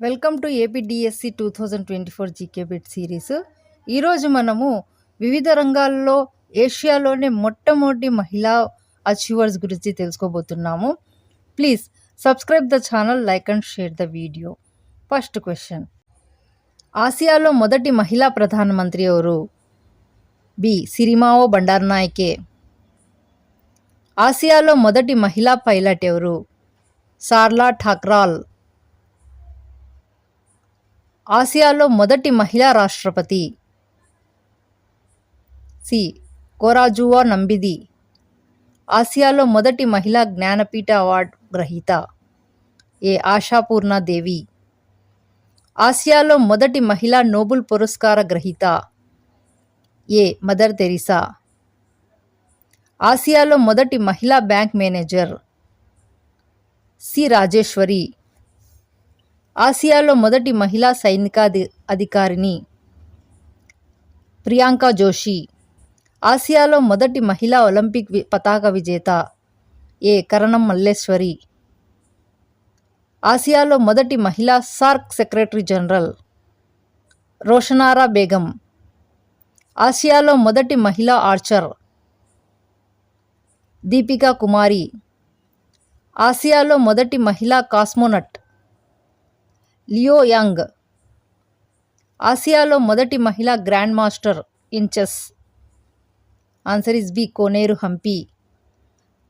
Welcome to APDSC two thousand twenty four GK bit series ఈరోజు మనము వివిధ రంగాల్లో ఏషియాలోనే మొట్టమొదటి మహిళా అచీవర్స్ గురించి తెలుసుకోబోతున్నాము. Please subscribe the channel like and share the video first question ఆసియాలో మొదటి మహిళా ప్రధానమంత్రి ఎవరు? బి సిరిమావో బండార్నాయకే. ఆసియాలో మొదటి మహిళా పైలట్ ఎవరు? సార్లా ఠాక్రాల్. ఆసియాలో మొదటి మహిళా రాష్ట్రపతి. సి. కోరాజువా నంబిది. ఆసియాలో మొదటి మహిళా జ్ఞానపీఠ అవార్డు గ్రహీత. ఏ. ఆశాపూర్ణ దేవి. ఆసియాలో మొదటి మహిళా నోబుల్ పురస్కార గ్రహీత. ఏ. Mother Teresa. ఆసియాలో మొదటి మహిళా బ్యాంక్ మేనేజర్. సి. రాజేశ్వరి. ఆసియాలో మొదటి మహిళా సైనికాధి అధికారిని ప్రియాంక జోషి ఆసియాలో మొదటి మహిళా ఒలింపిక్ పతాక విజేత ఏ కరణం మల్లేశ్వరి ఆసియాలో మొదటి మహిళా SAARC secretary general Roshanara Begum ఆసియాలో మొదటి మహిళా ఆర్చర్ దీపికా కుమారి ఆసియాలో మొదటి మహిళా కాస్మోనట్ లియో యంగ్ ఆసియాలో మొదటి మహిళా grand master in chess. Answer is B Koneru Humpy.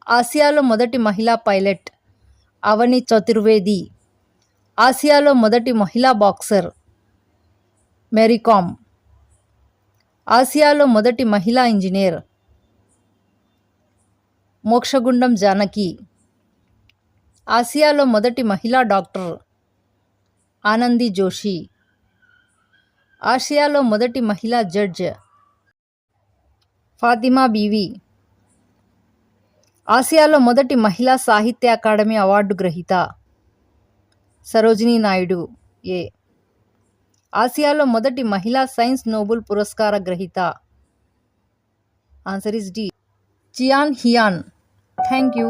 ఆసియాలో మొదటి మహిళా పైలట్ అవని చతుర్వేది. ఆసియాలో మొదటి మహిళా బాక్సర్ మెరీకామ్ ఆసియాలో మొదటి మహిళా ఇంజనీర్ మోక్షగుండం జానకి. ఆసియాలో మొదటి మహిళా డాక్టర్ ఆనంది జోషి. ఆసియాలో మొదటి మహిళా జడ్జ్ ఫాతిమా బీవి. ఆసియాలో మొదటి మహిళా సాహిత్య అకాడమీ అవార్డు గ్రహీత సరోజినీ నాయుడు ఏ. ఆసియాలో మొదటి మహిళా సైన్స్ నోబెల్ పురస్కార గ్రహీత. Answer is D. Chiyaan హియాన్. Thank you.